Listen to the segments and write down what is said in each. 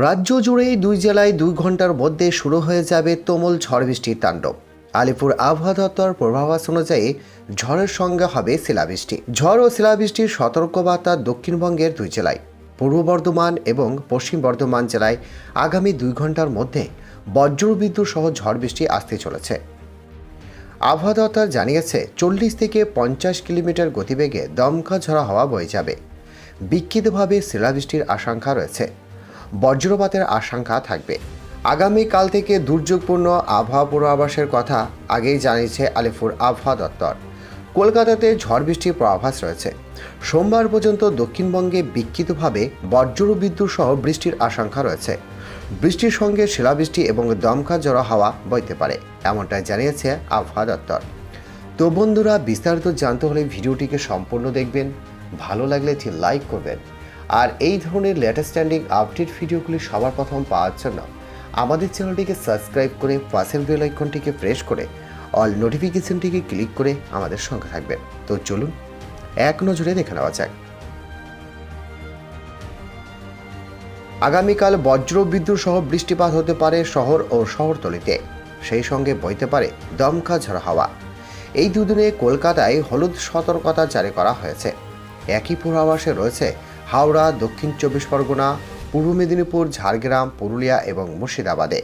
রাজ্য জুড়েই দুই জেলায় দুই ঘণ্টার মধ্যে শুরু হয়ে যাবে তুমুল ঝড় বৃষ্টির তাণ্ডব। আলিপুর আবহাওয়া দপ্তর পূর্বাভাস অনুযায়ী ঝড়ের সঙ্গে হবে শিলাবৃষ্টি। ঝড় ও শিলাবৃষ্টির সতর্কবার্তা দক্ষিণবঙ্গের দুই জেলায়, পূর্ব বর্ধমান এবং পশ্চিম বর্ধমান জেলায় আগামী দুই ঘণ্টার মধ্যে বজ্রবিদ্যুৎ সহ ঝড় বৃষ্টি আসতে চলেছে। আবহাওয়া দপ্তর জানিয়েছে, চল্লিশ থেকে পঞ্চাশ কিলোমিটার গতিবেগে দমকা ঝরা হাওয়া বয়ে যাবে। বিক্ষিপ্তভাবে শিলাবৃষ্টির আশঙ্কা রয়েছে। বজ্রপাতের আশঙ্কা থাকবে। আগামীকাল থেকে দুর্যোগপূর্ণ আবহাওয়া পূর্বাভাসের কথা আগেই জানিয়েছে আলিপুর আবহাওয়া দপ্তর। কলকাতাতে ঝড় বৃষ্টির পূর্বাভাস রয়েছে। সোমবার পর্যন্ত দক্ষিণবঙ্গে বিক্ষিপ্তভাবে বজ্রবিদ্যুৎ সহ বৃষ্টির আশঙ্কা রয়েছে। বৃষ্টির সঙ্গে শিলাবৃষ্টি এবং দমকা জড়ো হাওয়া বইতে পারে, এমনটাই জানিয়েছে আবহাওয়া দপ্তর। তো বন্ধুরা, বিস্তারিত জানতে হলে ভিডিওটিকে সম্পূর্ণ দেখবেন। ভালো লাগলে একটি লাইক করবেন। আর এই ধরনের লেটেস্ট স্ট্যান্ডিং আপডেট ভিডিওগুলি সবার প্রথম পাওয়ার জন্য আমাদের চ্যানেলটিকে সাবস্ক্রাইব করে পাশের বেল আইকনটিকে প্রেস করে অল নোটিফিকেশনটিকে ক্লিক করে আমাদের সঙ্গে থাকবেন। তো চলুন, এক নজরে দেখে নেওয়া যাক। আগামীকাল বজ্র বিদ্যুৎ সহ বৃষ্টিপাত হতে পারে শহর ও শহরতলিতে। সেই সঙ্গে বইতে পারে দমকা ঝড় হাওয়া। এই দুদিনে কলকাতায় হলুদ সতর্কতা জারি করা হয়েছে। একই পূর্বাভাসে রয়েছে হাওড়া, দক্ষিণ চব্বিশ পরগনা, পূর্ব মেদিনীপুর, ঝাড়গ্রাম, পুরুলিয়া এবং মুর্শিদাবাদে।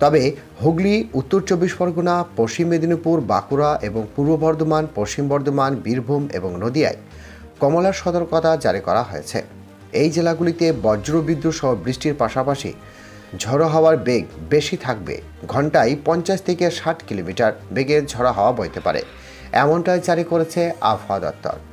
তবে হুগলি, উত্তর চব্বিশ পরগনা, পশ্চিম মেদিনীপুর, বাঁকুড়া এবং পূর্ব বর্ধমান, পশ্চিম বর্ধমান, বীরভূম এবং নদিয়ায় কমলার সতর্কতা জারি করা হয়েছে। এই জেলাগুলিতে বজ্রবিদ্যুৎ সহ বৃষ্টির পাশাপাশি ঝড়ো হাওয়ার বেগ বেশি থাকবে, ঘন্টায় পঞ্চাশ থেকে ষাট কিলোমিটার বেগে ঝড়ো হাওয়া বইতে পারে। এমনটাই জারি করেছে আবহাওয়া দপ্তর।